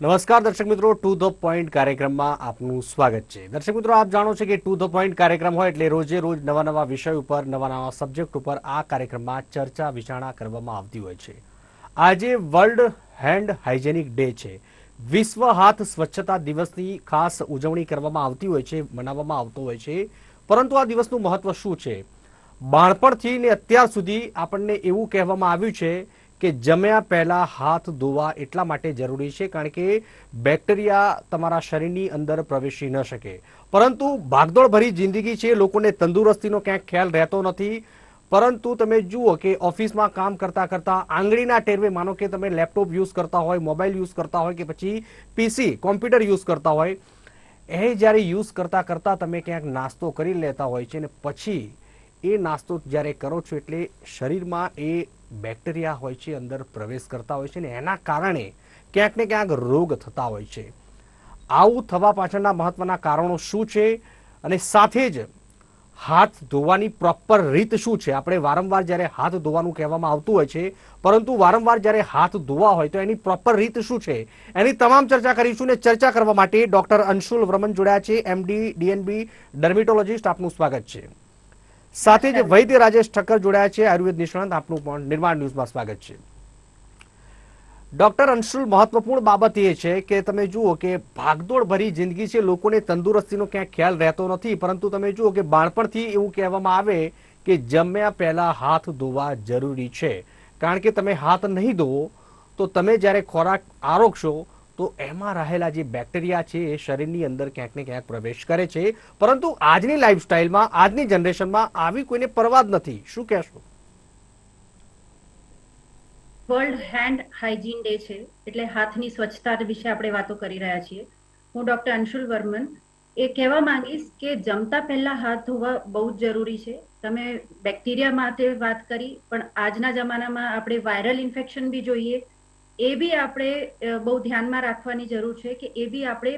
નમસ્કાર દર્શક મિત્રો ટુ ધ પોઈન્ટ કાર્યક્રમમાં આપનું સ્વાગત છે. દર્શક મિત્રો, આપ જાણો છો કે ટુ ધ પોઈન્ટ કાર્યક્રમ હોય એટલે રોજે રોજ નવા નવા વિષય ઉપર, નવા નવા સબ્જેક્ટ ઉપર આ કાર્યક્રમમાં ચર્ચા વિચારણા કરવામાં આવતી હોય છે. આજે વર્લ્ડ હેન્ડ હાઇજેનિક ડે છે. વિશ્વ હાથ સ્વચ્છતા દિવસની ખાસ ઉજવણી કરવામાં આવતી હોય છે, મનાવવામાં આવતો હોય છે. પરંતુ આ દિવસનું મહત્વ શું છે? બાળપણથી ને અત્યાર સુધી આપણને એવું કહેવામાં આવ્યું છે કે જમ્યા પહેલા હાથ ધોવા એટલા માટે જરૂરી છે, કારણ કે બેક્ટેરિયા તમારા શરીરની અંદર પ્રવેશી ન શકે. પરંતુ ભાગદોડ ભરી જિંદગી છે, લોકોને તંદુરસ્તીનો ક્યાંક ખ્યાલ રહેતો નથી. પરંતુ તમે જુઓ કે ઓફિસમાં કામ કરતા કરતા આંગળીના ટેરવે, માનો કે તમે લેપટોપ યુઝ કરતા હોય, મોબાઈલ યુઝ કરતા હોય કે પછી પીસી કોમ્પ્યુટર યુઝ કરતા હોય, એ જ્યારે યુઝ કરતા કરતા તમે ક્યાંક નાસ્તો કરી લેતા હોય છે અને પછી એ નાસ્તો જ્યારે કરો છો એટલે શરીરમાં એ બેક્ટેરિયા હોય છે, અંદર પ્રવેશ કરતા હોય છે ને એના કારણે ક્યાંક ને ક્યાંક રોગ થતા હોય છે. આવું થવા પાછળના મહત્વના કારણો શું છે અને સાથે જ હાથ ધોવાની પ્રોપર રીત શું છે? આપણે વારંવાર જ્યારે હાથ ધોવાનું કહેવામાં આવતું હોય છે, પરંતુ વારંવાર જ્યારે હાથ ધોવા હોય તો એની પ્રોપર રીત શું છે? એની તમામ ચર્ચા કરીશું ને ચર્ચા કરવા માટે ડોક્ટર અંશુલ વ્રમન જોડ્યા છે એમડી ડીએનબી ડર્મેટોલોજીસ્ટ આપનું સ્વાગત છે. સાથે જ વૈદ્ય રાજેશ ઠક્કર જોડાયા છે. આયુર્વેદ નિષ્ણાંત આપનું પણ નિર્માણ ન્યૂઝમાં સ્વાગત છે. ડોક્ટર અંશુલ મહત્વપૂર્ણ બાબત એ છે કે તમે જુઓ કે ભાગદોડ ભરી જિંદગી છે. લોકોને તંદુરસ્તીનો ક્યાંય ખ્યાલ રહેતો નથી. પરંતુ તમે જુઓ કે બાળપણથી એવું કહેવામાં આવે કે જમ્યા પહેલા હાથ ધોવા જરૂરી છે. કારણ કે તમે હાથ નહીં ધોવો તો તમે જ્યારે ખોરાક આરોગશો તો એમાં રહેલા જે બેક્ટેરિયા છે, એ શરીરની અંદર ક્યાંક ને ક્યાંક પ્રવેશ કરે છે. પરંતુ આજની લાઈફસ્ટાઈલમાં આજની જનરેશનમાં આવી કોઈને પરવા જ નથી. શું કહેશો? વર્લ્ડ હેન્ડ હાઇજીન ડે છે, એટલે હાથની સ્વચ્છતા વિશે આપણે વાતો કરી રહ્યા છીએ. હું ડોક્ટર અંશુલ વર્મન. એ કહેવા માંગીશ કે જમતા પહેલા હાથ ધોવા બહુ જ જરૂરી છે. તમે બેક્ટેરિયા માટે વાત કરી, પણ આજના જમાનામાં આપણે વાયરલ ઇન્ફેક્શન બી જોઈએ. એ બી આપણે બહુ ધ્યાનમાં રાખવાની જરૂર છે કે એ બી આપણે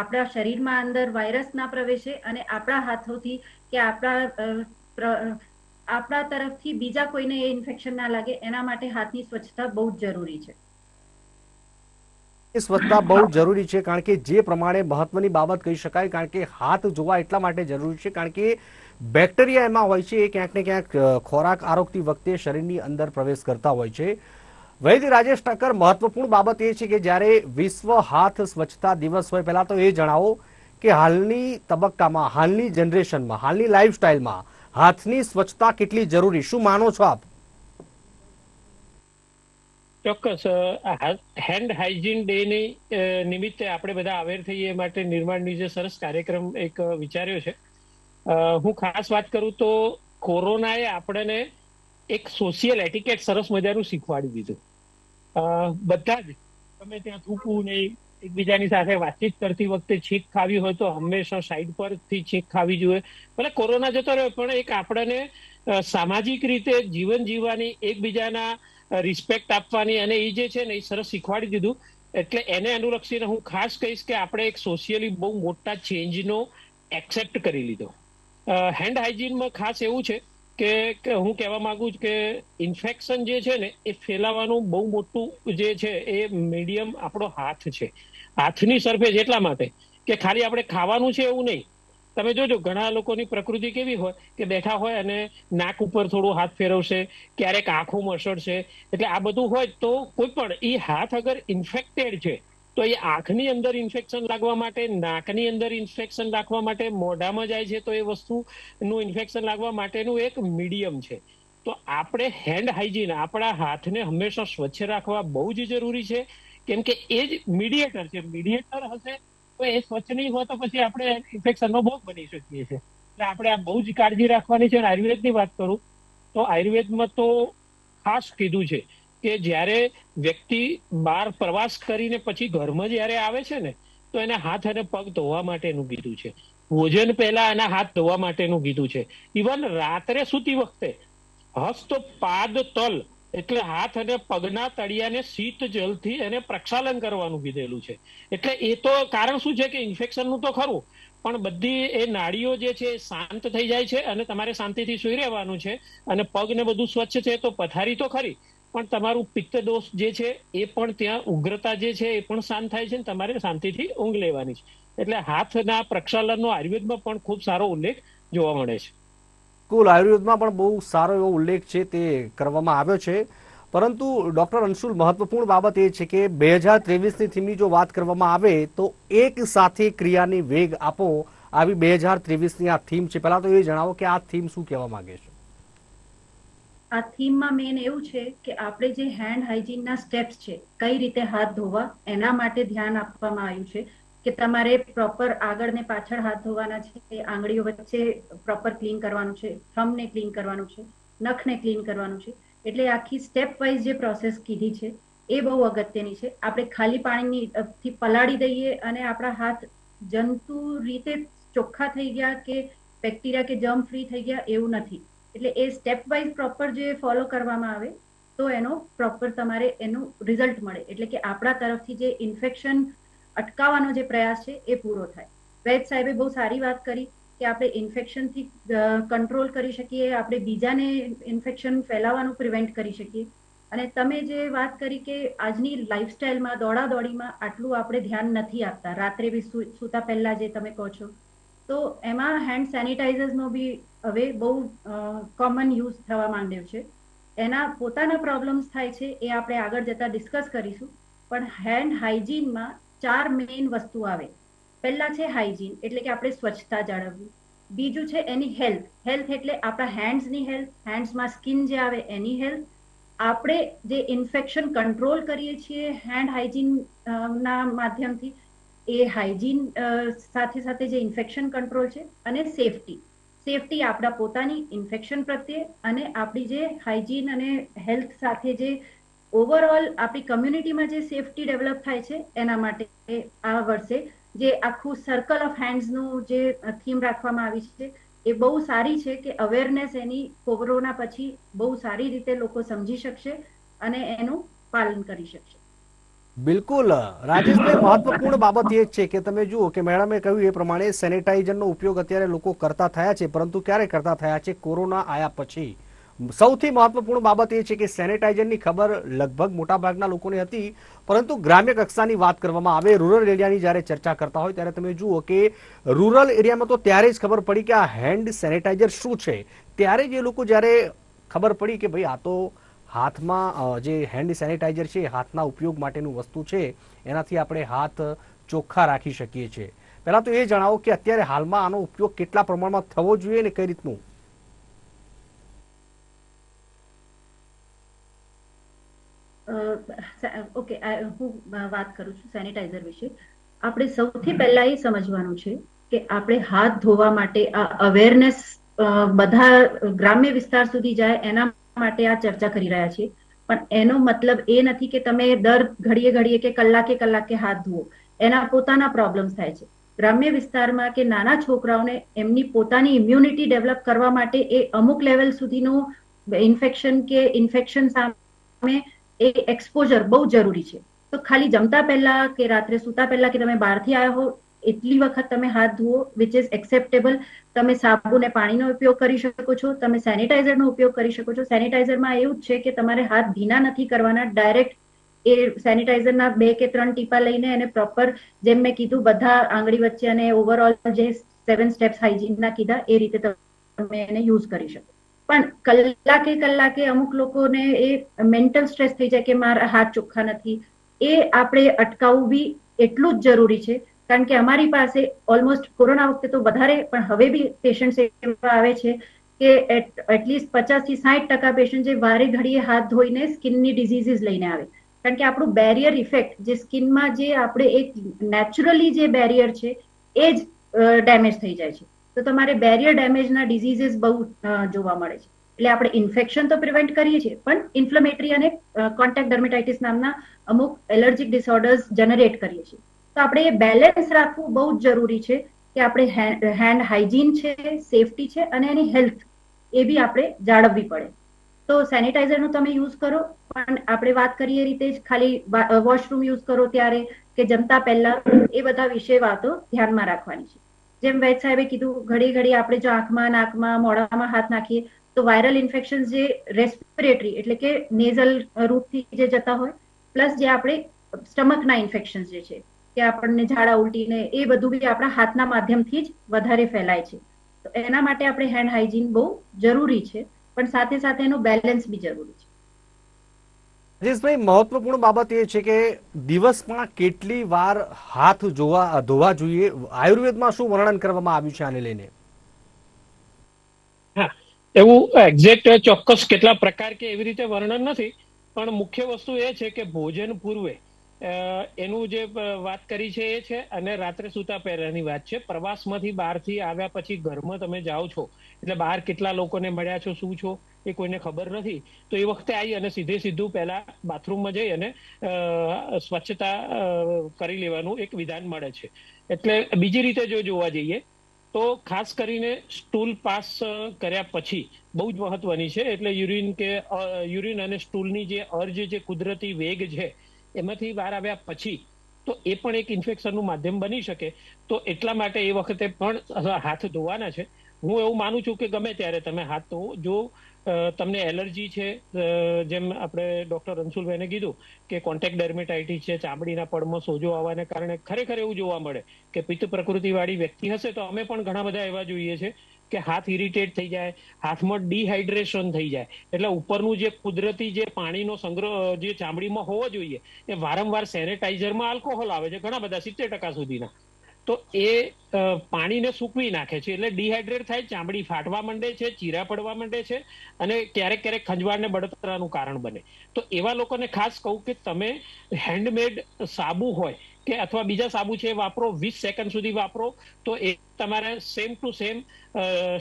આપણા શરીરમાં અંદર વાયરસ ના પ્રવેશે અને આપણા હાથોથી કે આપણા આપણા તરફથી બીજા કોઈને એ ઇન્ફેક્શન ના લાગે, એના માટે હાથની સ્વચ્છતા બહુ જ જરૂરી છે. સ્વચ્છતા બહુ જરૂરી છે, કારણ કે જે પ્રમાણે મહત્વની બાબત કહી શકાય, કારણ કે હાથ જોવા એટલા માટે જરૂરી છે, કારણ કે બેક્ટેરિયા એમાં હોય છે, એ ક્યાંક ને ક્યાંક ખોરાક આરોગતી વખતે શરીરની અંદર પ્રવેશ કરતા હોય છે. વૈદ્ય રાજેશ ઠક્કર મહત્વપૂર્ણ બાબત એ છે કે જ્યારે વિશ્વ હાથ સ્વચ્છતા દિવસ હોય, પહેલા તો એ જણાવો કે હાલની તબક્કામાં, હાલની જનરેશનમાં, હાલની લાઈફસ્ટાઈલમાં હાથની સ્વચ્છતા કેટલી જરૂરી? શું માનો છો આપ? ચોક્કસ હેન્ડ હાઇજીન ડે ની નિમિત્તે આપણે બધા અવેર થઈએ માટે નિર્માણ ન્યૂઝે સરસ કાર્યક્રમ એક વિચાર્યો છે. હું ખાસ વાત કરું તો કોરોનાએ આપણને એક સોશિયલ એટિકેટ સરસ મજાનું શીખવાડી દીધું. બધા જ તમે ત્યાં થૂકવું નહીં એકબીજાની સાથે વાતચીત કરતી વખતે છીક ખાવી હોય તો હંમેશા સાઈડ પરથી છીક ખાવી જોઈએ. ભલે કોરોના જતો રહ્યો, પણ એક આપણને સામાજિક રીતે જીવન જીવવાની, એકબીજાના રિસ્પેક્ટ આપવાની અને એ જે છે ને એ સરસ શીખવાડી દીધું. એટલે એને અનુલક્ષીને હું ખાસ કહીશ કે આપણે એક સોશિયલી બહુ મોટા ચેન્જનો એક્સેપ્ટ કરી લીધો. હેન્ડ હાઇજીનમાં ખાસ એવું છે કે હું કહેવા માંગુ છું કે ઇન્ફેક્શન જે છે ને, એ ફેલાવાનું બહુ મોટું જે છે એ મીડિયમ આપણો હાથ છે. હાથની સરફેસ એટલા માટે કે ખાલી આપણે ખાવાનું છે એવું નહીં. તમે જોજો, ઘણા લોકોની પ્રકૃતિ કેવી હોય કે બેઠા હોય અને નાક ઉપર થોડું હાથ ફેરવશે, ક્યારેક આંખો મસળશે એટલે આ બધું હોય તો કોઈ પણ એ હાથ અગર ઇન્ફેક્ટેડ છે તો એ આંખની અંદર ઇન્ફેક્શન લાગવા માટે, નાકની અંદર ઇન્ફેક્શન રાખવા માટે, મોઢામાં જાય છે તો એ વસ્તુનું ઇન્ફેક્શન લાગવા માટેનું એક મીડિયમ છે. તો આપણે હેન્ડ હાઇજીન આપણા હાથને હંમેશા સ્વચ્છ રાખવા બહુ જ જરૂરી છે. કેમ કે એ જ મીડિયેટર છે. મીડિયેટર હશે તો એ સ્વચ્છ નહીં હોય તો પછી આપણે ઇન્ફેક્શનનો ભોગ બની શકીએ છીએ. એટલે આપણે આ બહુ જ કાળજી રાખવાની છે. અને આયુર્વેદની વાત કરું તો આયુર્વેદમાં તો ખાસ કીધું છે કે જ્યારે વ્યક્તિ બહાર પ્રવાસ કરીને પછી ઘરમાં જ્યારે આવે છે ને, તો એને હાથ અને પગ ધોવા માટેનું કીધું છે. ભોજન પહેલા એના હાથ ધોવા માટેનું કીધું છે. ઇવન રાત્રે સૂતી વખતે હસ્ત, પાદ, તલ એટલે હાથ અને પગના તળિયાને શીત જલથી એને પ્રક્ષાલન કરવાનું કીધેલું છે. એટલે એ તો કારણ શું છે કે ઇન્ફેક્શનનું તો ખરું, પણ બધી એ નાળીઓ જે છે શાંત થઈ જાય છે અને તમારે શાંતિથી સુઈ રહેવાનું છે અને પગને બધું સ્વચ્છ છે તો પથારી તો ખરી પણ તમારું પિત્ત દોષ જે છે, એ પણ ત્યાં ઉગ્રતા જે છે, એ પણ શાંત થાય છે ને તમારે શાંતિથી ઊંઘ લેવાની છે. એટલે હાથના પ્રક્ષાલનનો આયુર્વેદમાં પણ ખૂબ સારો ઉલ્લેખ જોવા મળે છે. કુલ આયુર્વેદમાં પણ બહુ સારો એવો ઉલ્લેખ છે તે કરવામાં આવ્યો છે. પરંતુ ડોક્ટર અંશુલ મહત્વપૂર્ણ બાબત એ છે કે બે હજાર ત્રેવીસની થીમની જો વાત કરવામાં આવે તો એક સાથે ક્રિયાની વેગ આપો, આવી બે હજાર ત્રેવીસની આ થીમ છે. પહેલા તો એ જણાવો કે આ થીમ શું કહેવા માંગે છે? આ થીમમાં મેન એવું છે કે આપણે જે હેન્ડ હાઇજીનના સ્ટેપ્સ છે, કઈ રીતે હાથ ધોવા, એના માટે ધ્યાન આપવામાં આવ્યું છે કે તમારે પ્રોપર આગળ ને પાછળ હાથ ધોવાના છે, આંગળીઓ વચ્ચે પ્રોપર ક્લીન કરવાનું છે થમને ક્લીન કરવાનું છે નખને ક્લીન કરવાનું છે. એટલે આખી સ્ટેપ વાઇઝ જે પ્રોસેસ કીધી છે, એ બહુ અગત્યની છે. આપણે ખાલી પાણીની થી પલાળી દઈએ અને આપણા હાથ જંતુ રીતે ચોખ્ખા થઈ ગયા કે બેક્ટેરિયા કે જર્મ ફ્રી થઈ ગયા એવું નથી. એટલે એ સ્ટેપ વાઇઝ પ્રોપર જે ફોલો કરવામાં આવે, તો એનો પ્રોપર તમારે એનું રિઝલ્ટ મળે. એટલે કે આપણા તરફથી જે ઇન્ફેક્શન અટકાવવાનો જે પ્રયાસ છે, એ પૂરો થાય. વૈદ સાહેબે બહુ સારી વાત કરી કે આપણે ઇન્ફેક્શનથી કંટ્રોલ કરી શકીએ, આપણે બીજાને ઇન્ફેક્શન ફેલાવાનું પ્રિવેન્ટ કરી શકીએ. અને તમે જે વાત કરી કે આજની લાઈફસ્ટાઈલમાં દોડાદોડીમાં આટલું આપણે ધ્યાન નથી આપતા. રાત્રે બી સૂતા પહેલા જે તમે કહો છો તો એમાં હેન્ડ સેનિટાઈઝર્સનો બી હવે બહુ કોમન યુઝ થવા માંડ્યો છે. એના પોતાના પ્રોબ્લેમ્સ થાય છે એ આપણે આગળ જતા ડિસ્કસ કરીશું. પણ હેન્ડ હાઇજીનમાં ચાર મેઇન વસ્તુ આવે. પહેલા છે હાઇજીન એટલે કે આપણે સ્વચ્છતા જાળવવી. બીજું છે એની હેલ્થ હેલ્થ એટલે આપણા હેન્ડ્સની હેલ્થ હેન્ડ્સમાં સ્કિન જે આવે એની હેલ્થ આપણે જે ઇન્ફેક્શન કંટ્રોલ કરીએ છીએ હેન્ડ હાઇજીન ના માધ્યમથી એ હાઇજીન સાથે સાથે જે ઇન્ફેક્શન કંટ્રોલ છે અને સેફટી સેફટી આપણા પોતાની ઇન્ફેક્શન પ્રત્યે અને આપણી જે હાઇજીન અને હેલ્થ સાથે જે ઓવરઓલ આપણી કમ્યુનિટીમાં જે સેફટી ડેવલપ થાય છે, એના માટે આ વર્ષે જે આખું સર્કલ ઓફ હેન્ડ્સનું જે થીમ રાખવામાં આવી છે, એ બહુ સારી છે કે અવેરનેસ એની કોરોના પછી બહુ સારી રીતે લોકો સમજી શકશે અને એનું પાલન કરી શકશે. બિલકુલ. રાજેશભાઈ, મહત્વપૂર્ણ બાબત એ છે કે તમે જુઓ કે મેડમે કહ્યું એ પ્રમાણે સેનેટાઈઝરનો ઉપયોગ અત્યારે લોકો કરતા થયા છે, પરંતુ ક્યારે કરતા થયા છે? કોરોના આયા પછી. સૌથી મહત્વપૂર્ણ બાબત એ છે કે સેનેટાઇઝરની ખબર લગભગ મોટાભાગના લોકોને હતી, પરંતુ ગ્રામ્ય કક્ષાની વાત કરવામાં આવે, રૂરલ એરિયાની જ્યારે ચર્ચા કરતા હોય ત્યારે તમે જુઓ કે રૂરલ એરિયામાં તો ત્યારે જ ખબર પડી કે આ હેન્ડ સેનેટાઈઝર શું છે. ત્યારે જ એ લોકો જ્યારે ખબર પડી કે ભાઈ આ તો હાથમાં જે હેન્ડ સેનિટાઈઝર છે હાથના ઉપયોગ માટેનું વસ્તુ છે, એનાથી આપણે હાથ ચોખ્ખા રાખી શકીએ છીએ. પહેલા તો એ જણાવો કે અત્યારે હાલમાં આનો ઉપયોગ કેટલા પ્રમાણમાં થવો જોઈએ ને કઈ રીતનું? ઓકે હું વાત કરું છું સેનિટાઈઝર વિશે. આપણે સૌથી પહેલા એ સમજવાનું છે કે આપણે હાથ ધોવા માટે આ અવેરનેસ બધા ગ્રામ્ય વિસ્તાર સુધી જાય, એના માટે આ ચર્ચા કરી રહ્યા છીએ પણ એનો મતલબ એ નથી કે તમે દર ઘડીએ ઘડીએ કે કલાકે કલાકે હાથ ધુઓ. એના પોતાના પ્રોબ્લેમ્સ થાય છે. ગ્રામ્ય વિસ્તારમાં કે નાના છોકરાઓને એમની પોતાની ઇમ્યુનિટી ડેવલપ કરવા માટે એ અમુક લેવલ સુધીનું ઇન્ફેક્શન કે ઇન્ફેક્શન સામે એ એક્સપોઝર બહુ જરૂરી છે. તો ખાલી જમતા પહેલા કે રાત્રે સૂતા પહેલા કે તમે બહારથી આવ્યા હો એટલી વખત તમે હાથ ધુઓ વિચ ઇઝ એક્સેપ્ટેબલ તમે સાબુ ને પાણીનો ઉપયોગ કરી શકો છો, તમે સેનિટાઈઝરનો ઉપયોગ કરી શકો છો. સેનિટાઈઝરમાં એવું જ છે કે તમારે હાથ ભીના નથી કરવાના ડાયરેક્ટ એ સેનિટાઈઝરના બે કે ત્રણ ટીપા લઈને એને પ્રોપર જેમ મેં કીધું, બધા આંગળી વચ્ચે અને ઓવરઓલ જે સેવન સ્ટેપ્સ હાઇજીનના કીધા, એ રીતે તમે એને યુઝ કરી શકો. પણ કલાકે કલાકે અમુક લોકોને એ મેન્ટલ સ્ટ્રેસ થઈ જાય કે મારા હાથ ચોખ્ખા નથી. એ આપણે અટકાવવું બી એટલું જ જરૂરી છે કારણ કે અમારી પાસે ઓલમોસ્ટ કોરોના વખતે તો વધારે, પણ હવે બી પેશન્ટ એવા આવે છે કે એટલીસ્ટ પચાસથી સાઠ ટકા પેશન્ટ જે વારે ઘડીએ હાથ ધોઈને સ્કિનની ડિઝીઝીસ લઈને આવે. કારણ કે આપણું બેરિયર ઇફેક્ટ જે સ્કિનમાં જે આપણે એક નેચરલી જે બેરિયર છે, એ જ ડેમેજ થઈ જાય છે. તો તમારે બેરિયર ડેમેજના ડિઝીઝીસ બહુ જોવા મળે છે. એટલે આપણે ઇન્ફેક્શન તો પ્રિવેન્ટ કરીએ છીએ, પણ ઇન્ફ્લેમેટરી અને કોન્ટેક્ટ ડર્મેટાઇટિસ નામના અમુક એલર્જીક ડિસઓર્ડર્સ જનરેટ કરીએ છીએ. તો આપણે એ બેલેન્સ રાખવું બહુ જ જરૂરી છે કે આપણે હેન્ડ હાઇજીન છે સેફટી છે અને એની હેલ્થ એ બી આપણે જાળવવી પડે. તો સેનિટાઈઝરનો તમે યુઝ કરો, પણ આપણે વાત કરીએ રીતે જ ખાલી વોશરૂમ યુઝ કરો ત્યારે કે જમતા પહેલા, એ બધા વિશે વાતો ધ્યાનમાં રાખવાની છે. જેમ વૈદ સાહેબે કીધું, ઘડી ઘડી આપણે જો આંખમાં નાકમાં મોઢામાં હાથ નાખીએ, તો વાયરલ ઇન્ફેક્શન જે રેસ્પિરેટરી એટલે કે નેઝલ રૂટથી જે જતા હોય પ્લસ જે આપણે સ્ટમકના ઇન્ફેક્શન જે છે કે આપણને ઝાડા ઉલટીને એ બધું બી આપણા હાથના માધ્યમથી જ વધારે ફેલાય છે. તો એના માટે આપણે હેન્ડ હાઇજીન બહુ જરૂરી છે પણ સાથે સાથે એનું બેલેન્સ બી જરૂરી છે. રાજેશભાઈ મહત્વપૂર્ણ બાબત એ છે કે દિવસમાં કેટલી વાર હાથ જોવા ધોવા જોઈએ આયુર્વેદમાં શું વર્ણન કરવામાં આવ્યું છે આને લઈને? એવું એક્ઝેક્ટ ચોક્કસ કેટલા પ્રકાર કે એવી રીતે વર્ણન નથી પણ મુખ્ય વસ્તુ એ છે કે ભોજન પૂર્વે એનું જે વાત કરી છે એ છે અને રાત્રે સૂતા પહેલાની વાત છે. પ્રવાસમાંથી બહારથી આવ્યા પછી ઘરમાં તમે જાઓ છો. એટલે બહાર કેટલા લોકોને મળ્યા છો, શું છો, એ કોઈને ખબર નથી. તો એ વખતે આવી અને સીધે સીધું પહેલા બાથરૂમમાં જઈ અને સ્વચ્છતા કરી લેવાનું એક વિધાન મળે છે. એટલે બીજી રીતે જો જોવા જઈએ, તો ખાસ કરીને સ્ટૂલ પાસ કર્યા પછી બહુ જ મહત્વની છે. એટલે યુરિન કે યુરિન અને સ્ટૂલની જે અર્જ, જે કુદરતી વેગ છે એમાંથી બહાર આવ્યા પછી તો એ પણ એક ઇન્ફેક્શનનું માધ્યમ બની શકે. તો એટલા માટે એ વખતે પણ હાથ ધોવાના છે. હું એવું માનું છું કે ગમે ત્યારે તમે હાથ ધોવો. જો તમને એલર્જી છે જેમ આપણે ડોક્ટર રનસુલભાઈને કીધું કે કોન્ટેક્ટ ડર્મેટાઇટિસ છે, ચામડીના પડમાં સોજો આવવાને કારણે ખરેખર એવું જોવા મળે કે પિત્ત પ્રકૃતિવાળી વ્યક્તિ હશે તો અમે પણ ઘણા બધા એવા જોઈએ છે કે હાથ ઇરિટેટ થઈ જાય, હાથમાં ડિહાઇડ્રેશન થઈ જાય. એટલે ઉપરનું જે કુદરતી જે પાણીનો સંગ્રહ, જે ચામડીમાં હોવો જોઈએ, એ વારંવાર સેનેટાઈઝરમાં આલ્કોહોલ આવે છે, ઘણા બધા સિત્તેર ટકા સુધીના. તો એ પાણીને સૂકવી નાખે છે. એટલે ડિહાઇડ્રેટ થાય, ચામડી ફાટવા માંડે છે, ચીરા પડવા માંડે છે અને ક્યારેક ક્યારેક ખંજવાળને બળતરાનું કારણ બને. તો એવા લોકોને ખાસ કહું કે તમે હેન્ડમેડ સાબુ હોય કે અથવા બીજા સાબુ છે વાપરો, વીસ સેકન્ડ સુધી વાપરો, તો એ તમારે સેમ ટુ સેમ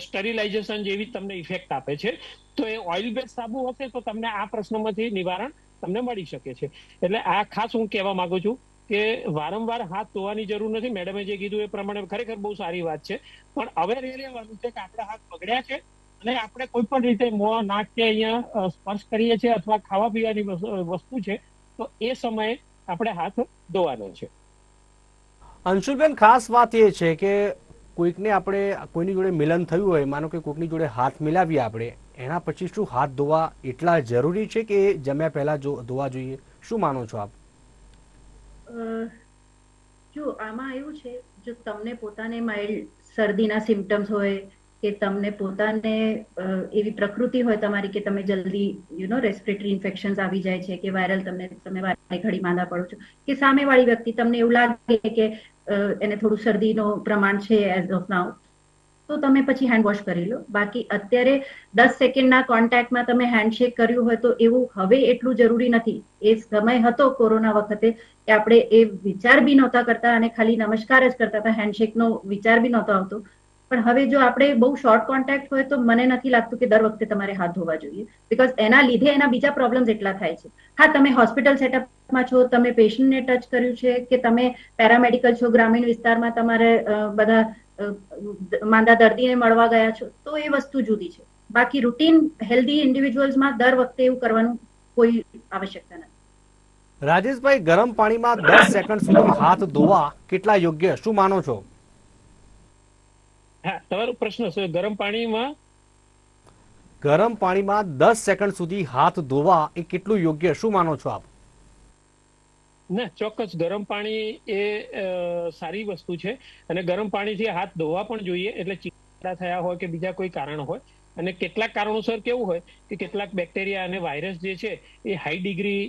સ્ટરીલાઇઝેશન જેવી તમને ઇફેક્ટ આપે છે. તો એ ઓઇલ બેઝ સાબુ હશે તો તમને આ પ્રશ્નમાંથી નિવારણ તમને મળી શકે છે. એટલે આ ખાસ હું કહેવા માંગુ છું કે વારંવાર હાથ ધોવાની જરૂર નથી. મેડમે જે કીધું એ પ્રમાણે ખરેખર બહુ સારી વાત છે. પણ અવેર એ રહેવાનું છે કે આપણા હાથ બગડ્યા છે અને આપણે કોઈ પણ રીતે મોં, નાક કે અહીંયા સ્પર્શ કરીએ છીએ અથવા ખાવા પીવાની વસ્તુ- છે, તો એ સમયે આપણે હાથ ધોવાનો છે. અંશુલબેન, ખાસ વાત એ છે કે કોઈકને આપણે, કોઈની જોડે મિલન થયું હોય, માનો કે કોઈકની જોડે હાથ મિલાવીએ આપણે, એના પછી શું હાથ ધોવા એટલા જરૂરી છે કે જમ્યા પહેલા ધોવા જોઈએ? શું માનો છો આપ? જો આમાં એવું છે, જો તમને પોતાને માઇલ્ડ શરદીના સિમ્ટમ્સ હોય, કે તમને પોતાને એવી પ્રકૃતિ હોય તમારી કે તમે જલ્દી યુ નો રેસ્પિરેટરી ઇન્ફેક્શન્સ આવી જાય છે, કે વાયરલ તમને, તમે વારે ઘડી માંદા પડો છો, કે સામેવાળી વ્યક્તિ તમને એવું લાગે કે એને થોડું શરદીનો પ્રમાણ છે એઝ ઓફ નાઉ તો તમે પછી હેન્ડ વોશ કરી લો. બાકી અત્યારે દસ સેકન્ડના કોન્ટેક્ટમાં તમે હેન્ડશેક કર્યું હોય તો એવું હવે એટલું જરૂરી નથી. એ સમય હતો કોરોના વખતે કે આપણે એ વિચાર બી નહોતા કરતા અને ખાલી નમસ્કાર જ કરતા હતા. હેન્ડશેકનો વિચાર બી નહોતો આવતો. પણ હવે જો આપણે બહુ શોર્ટ કોન્ટેક્ટ હોય તો મને નથી લાગતું કે દર વખતે તમારે હાથ ધોવા જોઈએ. બીકોઝ એના લીધે એના બીજા પ્રોબ્લેમ્સ એટલા થાય છે. હા, તમે હોસ્પિટલ સેટઅપમાં છો, તમે પેશન્ટને ટચ કર્યું છે કે તમે પેરામેડિકલ છો, ગ્રામીણ વિસ્તારમાં તમારે બધા માંદા દર્દીને મળવા ગયા છો તો એ વસ્તુ જુદી છે. બાકી રૂટીન હેલ્ધી ઇન્ડિવિજ્યુઅલ્સમાં દર વખતે એવું કરવાનું કોઈ આવશ્યકતા નથી. રાજેશભાઈ ગરમ પાણીમાં દસ સેકન્ડ સુધી હાથ ધોવા કેટલા યોગ્ય શું માનો છો? હા તમારો પ્રશ્ન છે ગરમ પાણીમાં? ગરમ પાણીમાં દસ સેકન્ડ સુધી હાથ ધોવા એ કેટલું યોગ્ય શું માનો છો આપ? ના, ચોક્કસ. ગરમ પાણી એ સારી વસ્તુ છે. અને ગરમ પાણીથી હાથ ધોવા પણ જોઈએ. એટલે ચીકડા થયા હોય કે બીજા કોઈ કારણ હોય. અને કેટલાક કારણોસર કેવું હોય કે કેટલાક બેક્ટેરિયા અને વાયરસ જે છે, એ હાઈ ડિગ્રી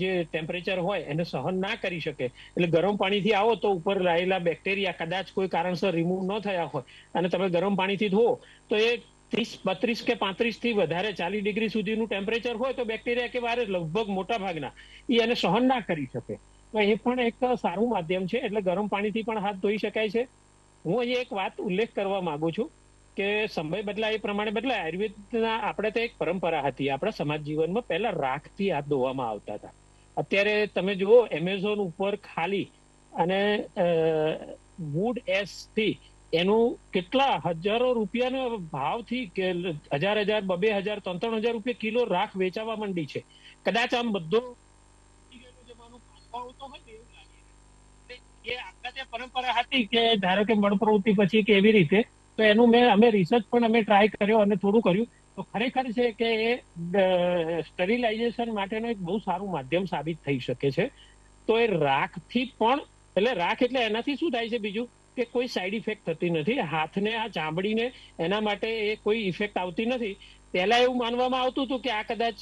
જે ટેમ્પરેચર હોય, એને સહન ના કરી શકે. એટલે ગરમ પાણીથી આવો તો ઉપર રહેલા બેક્ટેરિયા કદાચ કોઈ કારણસર રિમૂવ ન થયા હોય. અને તમે ગરમ પાણીથી ધોવો તો એ ત્રીસ બત્રીસ કે પાંત્રીસથી વધારે ચાલીસ ડિગ્રી સુધીનું ટેમ્પરેચર હોય તો બેક્ટેરિયા કે વાયરસ લગભગ મોટા ભાગના, એ એને સહન ના કરી શકે. તો એ પણ એક સારું માધ્યમ છે, એટલે ગરમ પાણીથી પણ હાથ ધોઈ શકાય છે. હું અહીંયા એક વાત ઉલ્લેખ કરવા માંગુ છું કે સમય બદલાય એ પ્રમાણે બદલાય. આયુર્વેદના, આપણે તો એક પરંપરા હતી, આપણા સમાજ જીવનમાં પહેલા રાખથી હાથ ધોવામાં આવતા હતા. અત્યારે તમે જુઓ એમેઝોન ઉપર ખાલી અને વુડ એસથી એનું કેટલા હજારો રૂપિયાના ભાવથી કે હજાર હજાર બબે હજાર, ત્રણ ત્રણ હજાર રૂપિયા કિલો રાખ વેચાવા માંડી છે. કદાચ આમ બધો એ આપણા જે પરંપરા હતી કે ધારો કે મળ પ્રવૃત્તિ પછી કે એવી રીતે, તો એનું મેં, અમે રિસર્ચ પણ અમે ટ્રાય કર્યો અને થોડું કર્યું. તો ખરેખર છે કે એ સ્ટરીલાઇઝેશન માટેનું એક બહુ સારું માધ્યમ સાબિત થઈ શકે છે. તો એ રાખથી પણ, એટલે રાખ એટલે એનાથી શું થાય છે બીજું? કે કોઈ સાઈડ ઇફેક્ટ થતી નથી. હાથને, આ ચામડીને, એના માટે એ કોઈ ઇફેક્ટ આવતી નથી. પહેલા એવું માનવામાં આવતું હતું કે આ કદાચ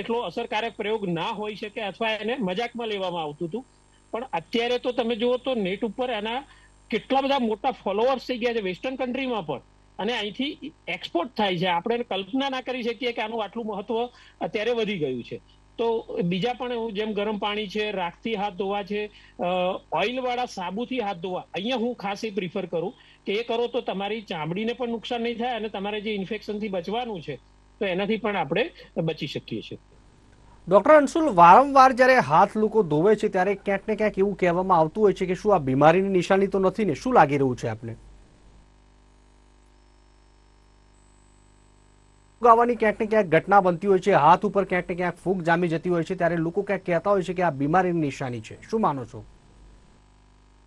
એટલો અસરકારક પ્રયોગ ના હોઈ શકે અથવા એને મજાકમાં લેવામાં આવતું હતું. પણ અત્યારે તો તમે જુઓ તો નેટ ઉપર એના કેટલા બધા મોટા ફોલોઅર્સ થઈ ગયા છે વેસ્ટર્ન કન્ટ્રીમાં પણ. અને અહીંથી એક્સપોર્ટ થાય છે. આપણે કલ્પના ના કરી શકીએ કે આનું આટલું મહત્વ અત્યારે વધી ગયું છે. તો બીજા પણ જેમ ગરમ પાણી છે રાખથી હાથ ધોવા છે ઓઇલ વાળા સાબુથી હાથ ધોવા, અહીંયા હું ખાસ એ પ્રિફર કરું કે એ કરો તો તમારી ચામડીને પણ નુકસાન નહીં થાય અને તમારે જે ઇન્ફેક્શનથી બચવાનું છે, તો એનાથી પણ આપણે બચી શકીએ છીએ. ડોક્ટર અંશુલ, વારંવાર જ્યારે હાથ લોકો ધોવે છે ત્યારે ક્યાંક ને ક્યાંક એવું કહેવામાં આવતું હોય છે કે શું આ બીમારીની નિશાની તો નથી ને? શું લાગી રહ્યું છે આપને? ફૂગ ક્યાંક ને ક્યાંક ઘટના બનતી હોય છે, હાથ ઉપર ક્યાંક ને ક્યાંક ફૂગ જામી જતી હોય છે, ત્યારે લોકો ક્યાંક કહેતા હોય છે કે આ બીમારીની નિશાની છે. શું માનો છો?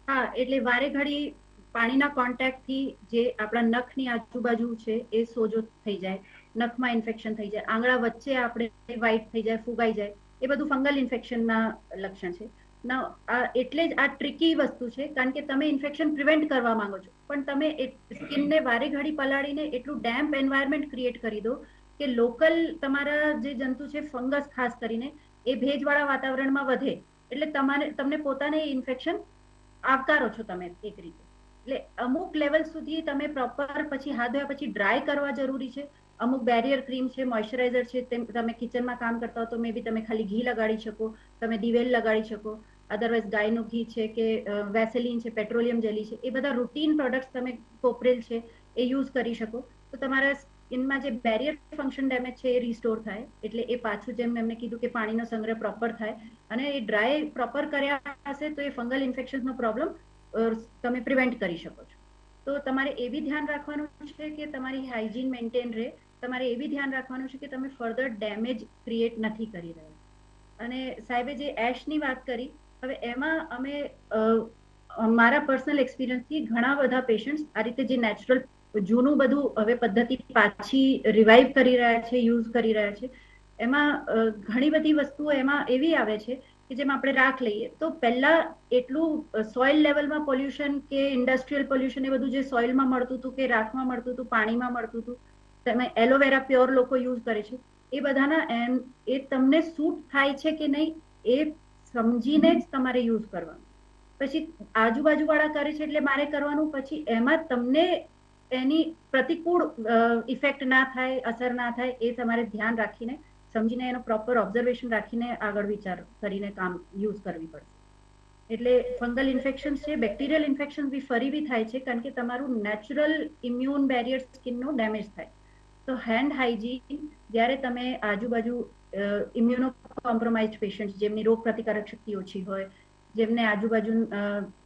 હા, એટલે વારે ઘડી પાણીના કોન્ટેક્ટથી જે આપણા નખની આજુબાજુ છે, એ સોજો થઈ જાય, નખમાં ઇન્ફેક્શન થઈ જાય, આંગળા વચ્ચે આપણે વ્હાઈટ થઈ જાય ફૂગાઈ જાય, એ બધું ફંગલ ઇન્ફેક્શનના લક્ષણ છે. ના એટલે જ આ ટ્રિકી વસ્તુ છે, કારણ કે તમે ઇન્ફેક્શન પ્રિવેન્ટ કરવા માંગો છો. પણ તમે સ્કિનને વારે ઘડી પલાળીને એટલું ડેમ્પ એન્વાયરમેન્ટ ક્રિએટ કરી દો કે લોકલ તમારા જે જંતુ છે ફંગસ ખાસ કરીને, એ ભેજવાળા વાતાવરણમાં વધે. એટલે તમારે, તમને પોતાને ઇન્ફેક્શન આવકારો છો તમે એક રીતે. એટલે અમુક લેવલ સુધી તમે પ્રોપર પછી હાથ ધોયા પછી ડ્રાય કરવા જરૂરી છે. અમુક બેરિયર ક્રીમ છે મોઇશ્ચરાઇઝર છે, તેમ તમે કિચનમાં કામ કરતા હો તો મે બી તમે ખાલી ઘી લગાડી શકો, તમે દિવેલ લગાડી શકો. અધરવાઇઝ ગાયનું ઘી છે કે વેસેલિન છે પેટ્રોલિયમ જેલી છે, એ બધા રૂટીન પ્રોડક્ટ્સ તમે કોપરેલ છે, એ યુઝ કરી શકો. તો તમારા સ્કિનમાં જે બેરિયર ફંક્શન ડેમેજ છે એ રિસ્ટોર થાય, એટલે એ પાછું જેમ એમને કીધું કે પાણીનો સંગ્રહ પ્રોપર થાય, અને એ ડ્રાય પ્રોપર કર્યા હશે તો એ ફંગલ ઇન્ફેક્શનનો પ્રોબ્લેમ તમે પ્રિવેન્ટ કરી શકો છો. તો તમારે એ બી ધ્યાન રાખવાનું છે કે તમારી હાઇજીન મેન્ટેન રહે તમારે એ બી ધ્યાન રાખવાનું છે કે તમે ફર્ધર ડેમેજ ક્રિએટ નથી કરી રહ્યા. અને સાહેબે જે એશની વાત કરી, હવે એમાં અમે મારા પર્સનલ એક્સપિરિયન્સથી ઘણા બધા પેશન્ટ્સ આ રીતે જે નેચરલ જૂનું બધું હવે પદ્ધતિ પાછી રિવાઇવ કરી રહ્યા છે યુઝ કરી રહ્યા છે, એમાં ઘણી બધી વસ્તુઓ એમાં એવી આવે છે કે જેમ આપણે રાખ લઈએ. તો પહેલા એટલું સોઇલ લેવલમાં પોલ્યુશન કે ઇન્ડસ્ટ્રીયલ પોલ્યુશન એ બધું જે સોઇલમાં મળતું હતું કે રાખમાં મળતું હતું, પાણીમાં મળતું હતું તમે એલોવેરા પ્યોર લોકો યુઝ કરે છે. એ બધાના એમ, એ તમને સૂટ થાય છે કે નહીં, એ સમજીને જ તમારે યુઝ કરવાનું. પછી આજુબાજુ વાળા કરે છે એટલે મારે કરવાનું, પછી એમાં તમને એની પ્રતિકૂળ ઇફેક્ટ ના થાય, અસર ના થાય, એ તમારે ધ્યાન રાખીને, સમજીને એનો પ્રોપર ઓબ્ઝર્વેશન રાખીને આગળ વિચાર કરીને કામ યુઝ કરવી પડશે. એટલે ફંગલ ઇન્ફેક્શન છે બેક્ટેરિયલ ઇન્ફેક્શન બી ફરી બી થાય છે, કારણ કે તમારું નેચરલ ઇમ્યુન બેરિયર સ્કિનનો ડેમેજ થાય. તો હેન્ડ હાઇજીન જ્યારે તમે આજુબાજુ ઇમ્યુનો કોમ્પ્રોમાઇઝ પેશન્ટ જેમની રોગ પ્રતિકારક શક્તિ ઓછી હોય, જેમને આજુબાજુ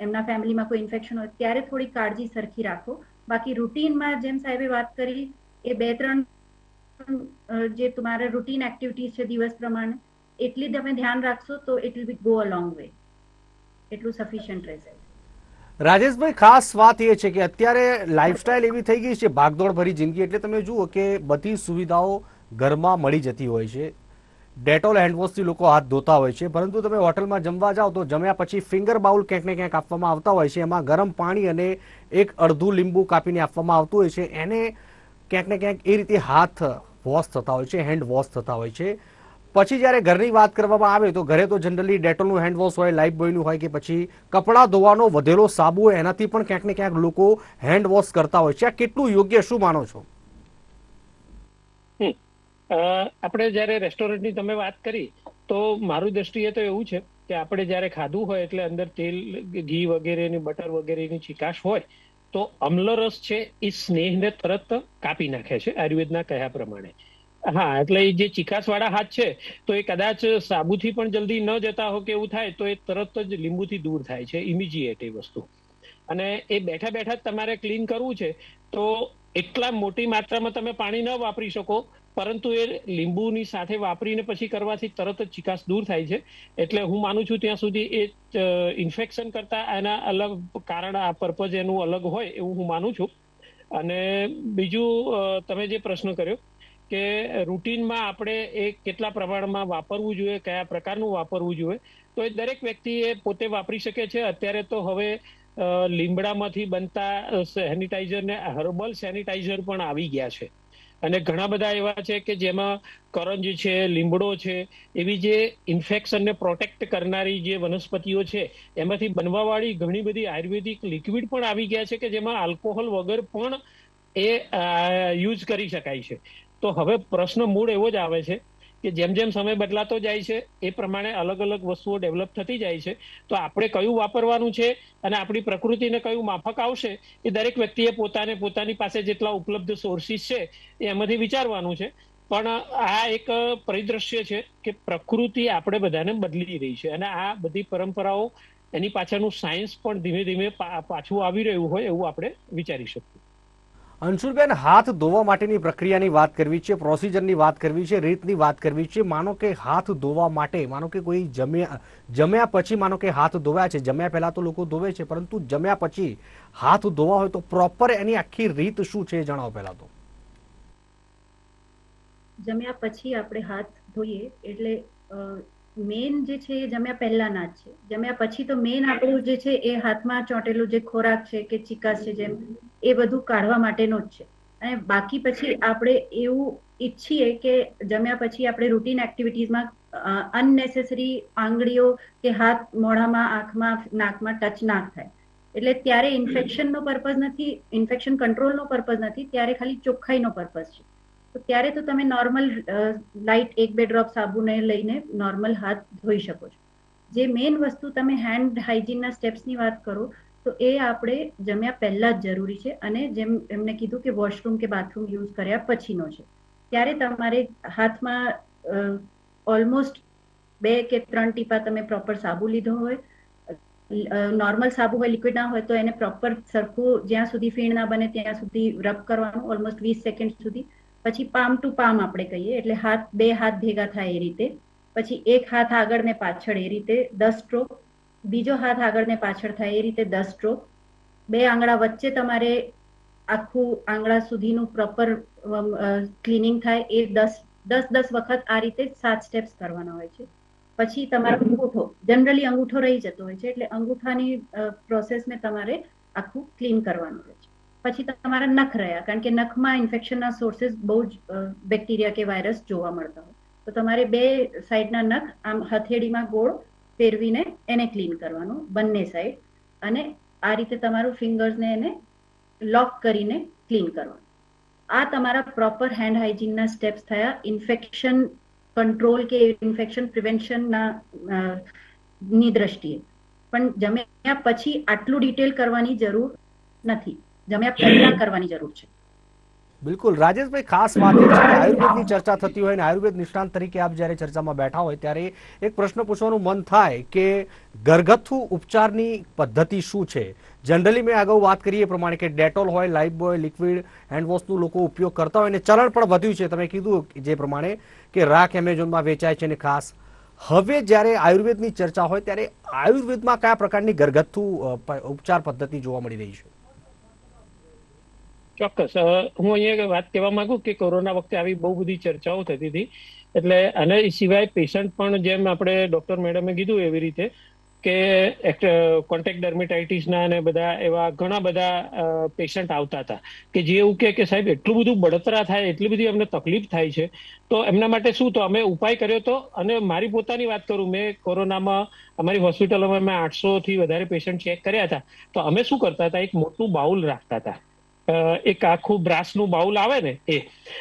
એમના ફેમિલીમાં કોઈ ઇન્ફેક્શન હોય, ત્યારે થોડી કાળજી સરખી રાખો. બાકી રૂટીનમાં જેમ સાહેબે વાત કરી, એ બે ત્રણ જે તમારા રૂટીન એક્ટિવિટીઝ છે દિવસ પ્રમાણે, એટલી તમે ધ્યાન રાખશો તો it will be go a long way એટલું સફિશિયન્ટ રહેશે. રાજેશભાઈ, ખાસ વાત એ છે કે અત્યારે લાઈફસ્ટાઈલ એવી થઈ ગઈ છે ભાગદોડ ભરી જિંદગી. એટલે તમે જુઓ કે બધી સુવિધાઓ ઘરમાં મળી જતી હોય છે. ડેટોલ હેન્ડવોશથી લોકો હાથ ધોતા હોય છે. પરંતુ તમે હોટલમાં જમવા જાઓ તો જમ્યા પછી ફિંગર બાઉલ ક્યાંક ને ક્યાંક આપવામાં આવતા હોય છે. એમાં ગરમ પાણી અને એક અડધું લીંબુ કાપીને આપવામાં આવતું હોય છે. એને ક્યાંક ને ક્યાંક એ રીતે હાથ વોશ થતા હોય છે હેન્ડ વોશ થતા હોય છે. પછી જ્યારે ઘરની વાત કરવામાં આવે તો ઘરે તો જનરલી ડેટોલનું હેન્ડવોશ હોય લાઈફ બોયનું હોય કે પછી કપડાં ધોવાનો વધેલો સાબુ હોય, એનાથી પણ ક્યાંક ને ક્યાંક લોકો હેન્ડવોશ કરતા હોય છે. આ કેટલું યોગ્ય શું માનો છો? આપણે જ્યારે રેસ્ટોરન્ટની તમે વાત કરી, તો મારું દ્રષ્ટિએ તો એવું છે કે આપણે જ્યારે ખાધું હોય એટલે અંદર તેલ, ઘી વગેરેની, બટર વગેરેની ચિકાશ હોય, તો અમ્લરસ છે એ સ્નેહને તરત કાપી નાખે છે, આયુર્વેદના કહ્યા પ્રમાણે. હા, એટલે એ જે ચીકાસવાળા હાથ છે, તો એ કદાચ સાબુથી પણ જલ્દી ન જતા હો કે એવું થાય, તો એ તરત જ લીંબુથી દૂર થાય છે, ઇમિજિએટ એ વસ્તુ. અને એ બેઠા બેઠા તમારે ક્લીન કરવું છે, તો એટલા મોટી માત્રામાં તમે પાણી ન વાપરી શકો, પરંતુ એ લીંબુની સાથે વાપરીને પછી કરવાથી તરત જ ચિકાસ દૂર થાય છે. એટલે હું માનું છું ત્યાં સુધી એ ઇન્ફેક્શન કરતા એના અલગ કારણ, આ પર્પઝ એનું અલગ હોય એવું હું માનું છું. અને બીજું તમે જે પ્રશ્ન કર્યો કે રૂટીનમાં આપણે એ કેટલા પ્રમાણમાં વાપરવું જોઈએ, કયા પ્રકારનું વાપરવું જોઈએ, તો એ દરેક વ્યક્તિએ પોતે વાપરી શકે છે. અત્યારે તો હવે લીમડામાંથી બનતા સેનિટાઈઝર ને હર્બલ સેનિટાઈઝર પણ આવી ગયા છે. અને ઘણા બધા એવા છે કે જેમાં કરંજ છે, લીમડો છે, એવી જે ઇન્ફેક્શનને પ્રોટેક્ટ કરનારી જે વનસ્પતિઓ છે, એમાંથી બનવાવાળી ઘણી બધી આયુર્વેદિક લિક્વિડ પણ આવી ગયા છે કે જેમાં આલ્કોહોલ વગર પણ એ યુઝ કરી શકાય છે. તો હવે પ્રશ્ન મૂળ એવો જ આવે છે કે જેમ જેમ સમય બદલાતો જાય છે, એ પ્રમાણે અલગ અલગ વસ્તુઓ ડેવલપ થતી જાય છે. તો આપણે કયું વાપરવાનું છે અને આપણી પ્રકૃતિને કયું માફક આવશે, એ દરેક વ્યક્તિએ પોતાને પોતાની પાસે જેટલા ઉપલબ્ધ સોર્સિસ છે એમાંથી વિચારવાનું છે. પણ આ એક પરિદ્રશ્ય છે કે પ્રકૃતિ આપણે બધાને બદલી રહી છે અને આ બધી પરંપરાઓ એની પાછળનું સાયન્સ પણ ધીમે ધીમે પાછું આવી રહ્યું હોય એવું આપણે વિચારી શકીએ. અંશુલબેન હાથ ધોવા માટેની પ્રક્રિયાની વાત કરવી છે, પ્રોસિજરની વાત કરવી છે, રીતની વાત કરવી છે. માનો કે હાથ ધોવા માટે, માનો કે કોઈ જમ્યા જમ્યા પછી માનો કે હાથ ધોવાયા છે. જમ્યા પહેલા તો લોકો ધોવે છે, પરંતુ જમ્યા પછી હાથ ધોવા હોય તો પ્રોપર એની આખી રીત શું છે જણાવો પહેલા તો. જમ્યા પછી આપણે હાથ ધોઈએ એટલે મેન જે છે એ જમ્યા પહેલાના જ છે. જમ્યા પછી તો મેન આપણું જે છે એ હાથમાં ચોંટેલું જે ખોરાક છે કે ચિકાસ છે જેમ, એ બધું કાઢવા માટેનો જ છે. અને બાકી પછી આપણે એવું ઈચ્છીએ કે જમ્યા પછી આપણે રૂટીન એક્ટિવિટીઝમાં અનનેસેસરી આંગળીઓ કે હાથ મોઢામાં, આંખમાં, નાકમાં ટચ ના થાય. એટલે ત્યારે ઇન્ફેક્શનનો પર્પઝ નથી ઇન્ફેક્શન કંટ્રોલનો પર્પઝ નથી, ત્યારે ખાલી ચોખ્ખાઈનો પર્પઝ છે. તો ત્યારે તો તમે નોર્મલ લાઇટ એક બે ડ્રોપ સાબુને લઈને નોર્મલ હાથ ધોઈ શકો છો. જે મેઇન વસ્તુ તમે હેન્ડ હાઇજીનના સ્ટેપ્સની વાત કરો, તો એ આપણે જમ્યા પહેલા જ જરૂરી છે અને જેમ એમને કીધું કે વોશરૂમ કે બાથરૂમ યુઝ કર્યા પછીનો છે. ત્યારે તમારે હાથમાં ઓલમોસ્ટ બે કે ત્રણ ટીપા તમે પ્રોપર સાબુ લીધો હોય નોર્મલ સાબુ હોય લિક્વિડ ના હોય, તો એને પ્રોપર સરખું જ્યાં સુધી ફીણ ના બને ત્યાં સુધી રબ કરવાનું ઓલમોસ્ટ વીસ સેકન્ડ સુધી. પછી પામ ટુ પામ આપણે કહીએ, એટલે હાથ બે હાથ ભેગા થાય એ રીતે. પછી એક હાથ આગળ ને પાછળ એ રીતે દસ સ્ટ્રોક બીજો હાથ આગળ ને પાછળ થાય એ રીતે દસ સ્ટ્રોક બે આંગળા વચ્ચે તમારે આખું આંગળા સુધીનું પ્રોપર ક્લિનિંગ થાય એ દસ દસ દસ વખત આ રીતે સાત સ્ટેપ્સ કરવાના હોય છે. પછી તમારો અંગૂઠો જનરલી અંગૂઠો રહી જતો હોય છે, એટલે અંગૂઠાની પ્રોસેસને તમારે આખું ક્લીન કરવાનું હોય છે. પછી તમારા નખ રહ્યા, કારણ કે નખમાં ઇન્ફેક્શનના સોર્સિસ બહુ જ બેક્ટેરિયા કે વાયરસ જોવા મળતા હોય. તો તમારે બે સાઈડના નખ, આમ હથેળીમાં ગોળ ફેરવીને એને ક્લીન કરવાનું, બંને સાઈડ અને આ રીતે તમારું ફિંગર્સને એને લોક કરીને ક્લીન કરવાનું. આ તમારા પ્રોપર હેન્ડ હાઇજીનના સ્ટેપ્સ થયા. ઇન્ફેક્શન કંટ્રોલ કે ઇન્ફેક્શન પ્રિવેન્શનના ની દ્રષ્ટિએ. પણ જમ્યા પછી આટલું ડિટેલ કરવાની જરૂર નથી. જમ્યા પહેલા કરવાની જરૂર છે. બિલકુલ. રાજેશભાઈ, ખાસ વાત એ છે કે આયુર્વેદની ચર્ચા થતી હોય અને આયુર્વેદ નિષ્ણાંત તરીકે આપ જ્યારે ચર્ચામાં બેઠા હોય ત્યારે એક પ્રશ્ન પૂછવાનું મન થાય કે ઘરગથ્થુ ઉપચારની પદ્ધતિ શું છે? જનરલી મેં અગાઉ વાત કરી એ પ્રમાણે કે ડેટોલ હોય લાઇફ બોય, લિક્વિડ હેન્ડવોશનો લોકો ઉપયોગ કરતા હોય અને ચલણ પણ વધ્યું છે. તમે કીધું જે પ્રમાણે કે રાખ એમેઝોનમાં વેચાય છે અને ખાસ. હવે જ્યારે આયુર્વેદની ચર્ચા હોય ત્યારે આયુર્વેદમાં કયા પ્રકારની ઘરગથ્થુ ઉપચાર પદ્ધતિ જોવા મળી રહી છે? ચોક્કસ. હું અહીંયા વાત કહેવા માંગુ કે કોરોના વખતે આવી બહુ બધી ચર્ચાઓ થતી હતી. એટલે અને સિવાય પેશન્ટ પણ જેમ આપણે ડોક્ટર મેડમે કીધું એવી રીતે કે કોન્ટેક્ટ ડર્મેટાઇટિસના અને બધા એવા ઘણા બધા પેશન્ટ આવતા હતા. કે જે એવું કે સાહેબ એટલું બધું બળતરા થાય, એટલી બધી અમને તકલીફ થાય છે, તો એમના માટે શું? તો અમે ઉપાય કર્યો તો અને મારી પોતાની વાત કરું, મેં કોરોનામાં અમારી હોસ્પિટલોમાં મેં આઠસો થી વધારે પેશન્ટ ચેક કર્યા હતા. તો અમે શું કરતા હતા? એક મોટું બાઉલ રાખતા હતા. એક આખું બ્રાસનું બાઉલ આવે ને એ.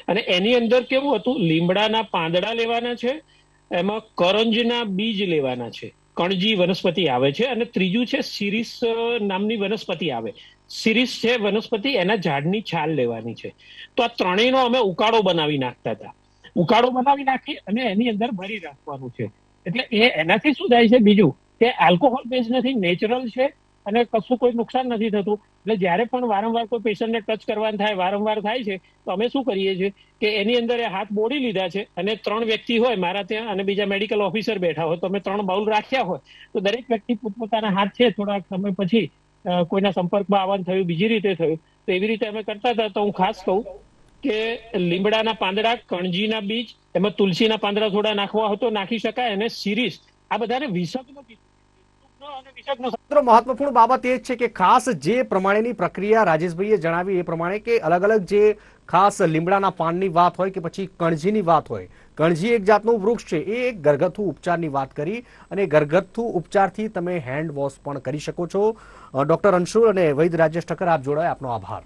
અને એની અંદર કેવું હતું, લીમડાના પાંદડા લેવાના છે, એમાં કરંજના બીજ લેવાના છે. કણજી વનસ્પતિ આવે છે અને ત્રીજું છે સિરીસ નામની વનસ્પતિ આવે. સિરીસ છે વનસ્પતિ, એના ઝાડની છાલ લેવાની છે. તો આ ત્રણેયનો અમે ઉકાળો બનાવી નાખતા હતા. ઉકાળો બનાવી નાખી અને એની અંદર ભરી રાખવાનું છે. એટલે એ એનાથી શું થાય છે બીજું કે આલ્કોહોલ બેઝ નથી નેચરલ છે અને કશું કોઈ નુકસાન નથી થતું. એટલે જ્યારે પણ વારંવાર કોઈ પેશન્ટને ટચ કરવાનું થાય, વારંવાર થાય છે, તો અમે શું કરીએ છીએ કે એની અંદર એ હાથ બોડી લીધા છે અને ત્રણ વ્યક્તિ હોય મારા ત્યાં અને બીજા મેડિકલ ઓફિસર બેઠા હોય, તો અમે ત્રણ બાઉલ રાખ્યા હોય. તો દરેક વ્યક્તિ પોતપોતાના હાથ છે, થોડાક સમય પછી કોઈના સંપર્કમાં આવવાનું થયું, બીજી રીતે થયું. તો એવી રીતે અમે કરતા હતા. તો હું ખાસ કહું કે લીમડાના પાંદડા, કણજીના બીજ, એમાં તુલસીના પાંદડા થોડા નાખવા હોય તો નાખી શકાય અને સિરીઝ આ બધાને વિષકનો વિષકનો અને વિષકનો મિત્રો મહત્વપૂર્ણ બાબત એ છે કે ખાસ જે પ્રમાણેની પ્રક્રિયા રાજેશભાઈએ જણાવી, એ પ્રમાણે કે અલગ અલગ જે ખાસ લીમડાના પાનની વાત હોય કે પછી કણજીની વાત હોય, કણજી એક જાતનું વૃક્ષ છે, એ એક ઘરગથ્થુ ઉપચારની વાત કરી અને ઘરગથ્થુ ઉપચારથી તમે હેન્ડ વોશ પણ કરી શકો છો. ડોક્ટર અંશુલ અને વૈદ રાજેશ ઠક્કર, આપ જોડાય, આપનો આભાર.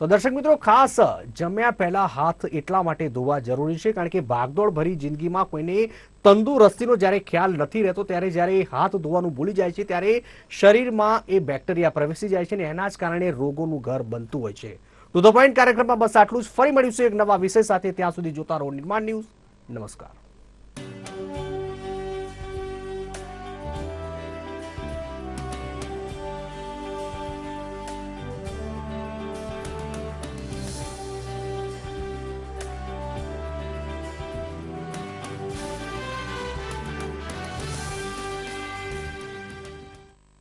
તો દર્શક મિત્રો, ખાસ જમ્યા પહેલા હાથ એટલા માટે ધોવા જરૂરી છે, કારણ કે ભાગદોડ ભરી જિંદગીમાં કોઈને તંદુરસ્તીનો જ્યારે ખ્યાલ નથી રહેતો, ત્યારે જ્યારે હાથ ધોવાનું ભૂલી જાય છે, ત્યારે શરીરમાં એ બેક્ટેરિયા પ્રવેશી જાય છે અને એના જ કારણે રોગોનું ઘર બનતું હોય છે. તો ધ પોઈન્ટ કાર્યક્રમમાં બસ આટલું જ. ફરી મળીશું એક નવા વિષય સાથે. ત્યાં સુધી જોતા રહો નિર્માણ ન્યૂઝ. નમસ્કાર.